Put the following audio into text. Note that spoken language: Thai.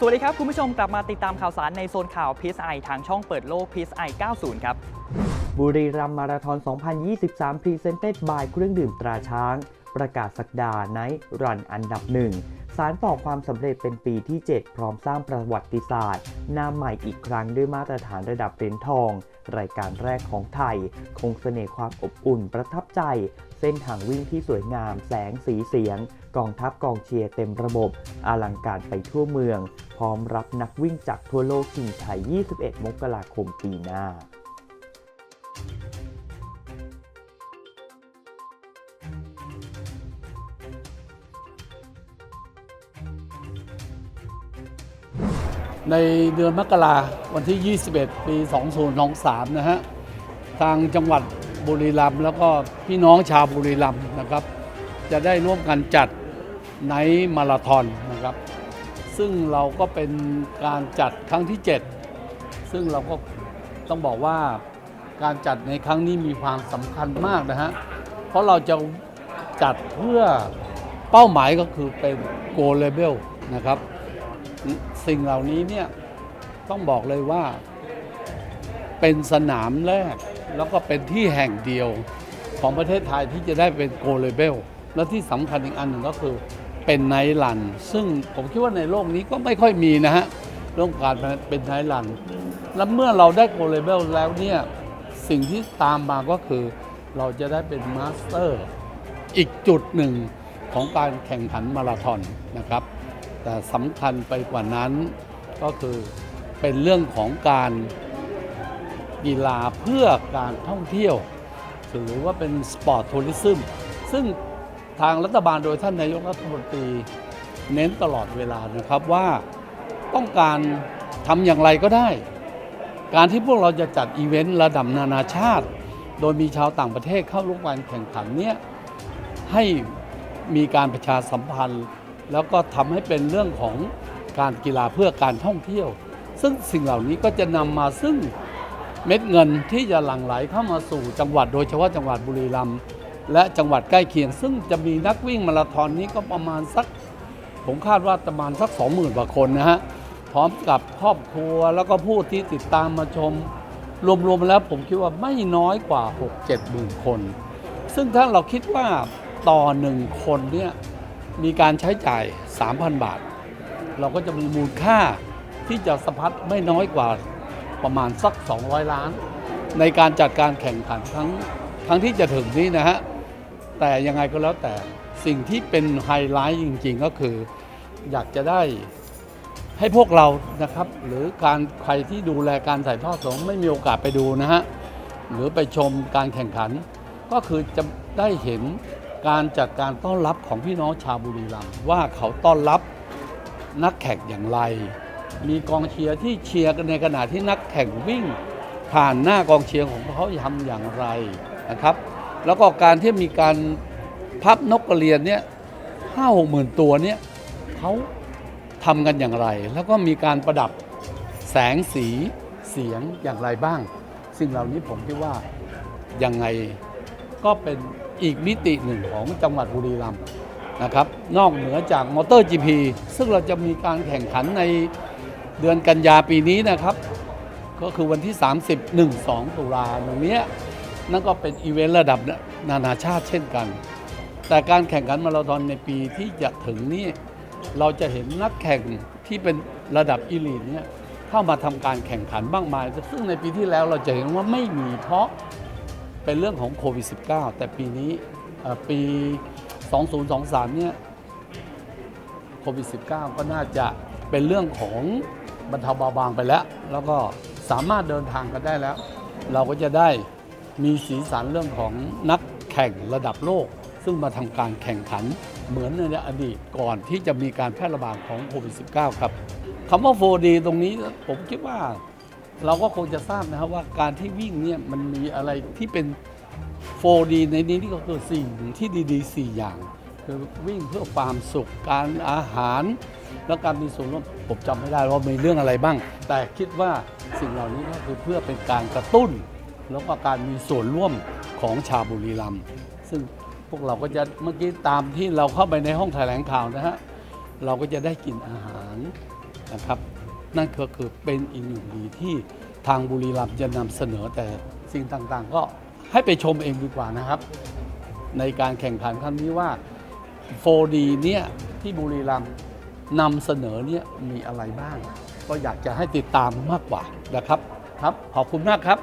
สวัสดีครับ คุณผู้ชมกลับมาติดตามข่าวสารในโซนข่าว PSI ทางช่องเปิดโลก PSI 90 ครับ บุรีรัมย์มาราธอน 2023พรีเซนเต็ดบายเครื่องดื่มตราช้าง ประกาศสักดาไนท์รันอันดับหนึ่งสารต่อความสำเร็จเป็นปีที่ 7 พร้อมสร้างประวัติศาสตร์หน้าใหม่อีกครั้งด้วยมาตรฐานระดับเหรียญทอง รายการแรกของไทย คงเสน่ห์ความอบอุ่นประทับใจ เส้นทางวิ่งที่สวยงาม แสงสีเสียง กองทัพกองเชียร์เต็มระบบ อลังการไปทั่วเมือง พร้อมรับนักวิ่งจากทั่วโลกชิงชัย 21 มกราคมปีหน้าในเดือนมกราวันที่ 21 ปี 2023 นะฮะ ทางจังหวัด บุรีรัมย์แล้วก็พี่น้องชาวบุรีรัมย์นะครับ จะได้ร่วมกันจัดไนท์มาราธอนนะครับ ซึ่งเราก็เป็นการจัดครั้งที่ 7 ซึ่งเราก็ต้องบอกว่าการจัดในครั้งนี้มีความสำคัญมากนะฮะ เพราะเราจะจัดเพื่อเป้าหมายก็คือเป็น Go Level นะครับ สิ่งเหล่านี้เนี่ยต้องบอกเลยว่าเป็นสนามแรก แล้วก็เป็นที่แห่งเดียวของประเทศไทยที่จะได้เป็นโกลเลเบล และที่สำคัญอีกอันหนึ่งก็คือเป็นไนท์รัน ซึ่งผมคิดว่าในโลกนี้ก็ไม่ค่อยมีนะฮะเรื่องการเป็นไนท์รัน แล้วเมื่อเราได้โกลเลเบลแล้วเนี่ยสิ่งที่ตามมาก็คือเราจะได้เป็นมาสเตอร์ อีกจุดหนึ่งของการแข่งขันมาราธอนนะครับ แต่สำคัญไปกว่านั้นก็คือเป็นเรื่องของการ กีฬาเพื่อการท่องเที่ยว หรือว่าเป็นสปอร์ตทัวริซึมซึ่งทางรัฐบาลโดยท่านนายกรัฐมนตรีเน้นตลอดเวลานะครับว่าต้องการทำอย่างไรก็ได้ การที่พวกเราจะจัดอีเวนต์ระดับนานาชาติ โดยมีชาวต่างประเทศเข้าร่วมการแข่งขันเนี้ยให้มีการประชาสัมพันธ์ แล้วก็ทำให้เป็นเรื่องของการกีฬาเพื่อการท่องเที่ยว ซึ่งสิ่งเหล่านี้ก็จะนำมาซึ่ง เม็ดเงินที่จะหลั่งไหลเข้ามาสู่จังหวัดโดยเฉพาะจังหวัดบุรีรัมย์และจังหวัดใกล้เคียง ซึ่งจะมีนักวิ่งมาราธอนนี้ก็ประมาณสัก ผมคาดว่าประมาณสัก 20,000กว่าคนนะฮะพร้อมกับครอบครัวแล้วก็ผู้ที่ติดตามมาชม รวมๆแล้วผมคิดว่าไม่น้อยกว่า 6-7หมื่นคน ซึ่งถ้าเราคิดว่าต่อหนึ่งคนเนี่ยมีการใช้จ่าย 3,000 บาท เราก็จะมีมูลค่าที่จะสะพัดไม่น้อยกว่า ประมาณสัก 200 ล้าน ในการจัดการแข่งขันครั้งครั้งที่จะถึงนี้นะฮะ แต่ยังไงก็แล้วแต่สิ่งที่เป็นไฮไลท์จริง ๆ ก็คืออยากจะได้ให้พวกเรานะครับ หรือการใครที่ดูแลการถ่ายทอดสดไม่มีโอกาสไปดูนะฮะ หรือไปชมการแข่งขัน ก็คือจะได้เห็นการจัดการต้อนรับของพี่น้องชาวบุรีรัมย์ว่าเขาต้อนรับนักแข่งอย่างไร มีกองเชียร์ที่เชียร์กันในขณะที่นักแข่งวิ่ง ผ่านหน้ากองเชียร์ของเขาทำอย่างไรนะครับ แล้วก็การที่มีการพับนกกระเรียนเนี่ยห้าหกหมื่นตัวเนี่ยเขาทำกันอย่างไร แล้วก็มีการประดับแสงสีเสียงอย่างไรบ้าง สิ่งเหล่านี้ผมคิดว่ายังไงก็เป็นอีกมิติหนึ่งของจังหวัดบุรีรัมย์นะครับ นอกเหนือจากมอเตอร์ GP ซึ่งเราจะมีการแข่งขันใน เดือนกันยาปีนี้นะครับ ก็คือวันที่ 30 1 2 ตุลาตรงนี้นั่นก็เป็นอีเวนต์ระดับนานาชาติเช่นกัน แต่การแข่งขันมาราธอนในปีที่จะถึงนี้ เราจะเห็นนักแข่งที่เป็นระดับอีลีทเนี่ยเข้ามาทำการแข่งขันบ้างมาย ซึ่งในปีที่แล้วเราจะเห็นว่าไม่มีเพราะเป็นเรื่องของโควิด -19 แต่ปีนี้เอ่อปี 2023 เนี่ยโควิด -19 ก็น่าจะเป็นเรื่องของ บรรเทาเบาบางไปแล้ว แล้วก็สามารถเดินทางกันได้แล้ว เราก็จะได้มีสีสันเรื่องของนักแข่งระดับโลก ซึ่งมาทำการแข่งขันเหมือนในอดีตก่อนที่จะมีการแพร่ระบาดของโควิด -19 ครับคำว่า 4D ตรงนี้ผมคิดว่าเราก็คงจะทราบนะครับว่าการที่วิ่งเนี่ยมันมีอะไรที่เป็น 4D ในนี้นี่ก็คือสิ่งที่ดีๆ 4 อย่าง คือวิ่งเพื่อความสุขการอาหาร และการมีส่วนร่วมผมจำไม่ได้ว่ามีเรื่องอะไรบ้าง แต่คิดว่าสิ่งเหล่านี้ก็คือเพื่อเป็นการกระตุ้น แล้วก็การมีส่วนร่วมของชาวบุรีรัมย์ซึ่งพวกเราก็จะเมื่อกี้ตามที่เราเข้าไปในห้องแถลงข่าวนะฮะเราก็จะได้กินอาหารนะครับ นั่นก็คือเป็นอีกหนึ่งดีที่ทางบุรีรัมย์จะนำเสนอแต่สิ่งต่างๆ ก็ให้ไปชมเองดีกว่านะครับ ในการแข่งขันครั้งนี้ว่า 4D เนี่ยที่บุรีรัมย์ นำเสนอเนี่ยมีอะไรบ้าง ก็อยากจะให้ติดตามมากกว่านะครับครับ ขอบคุณมากครับ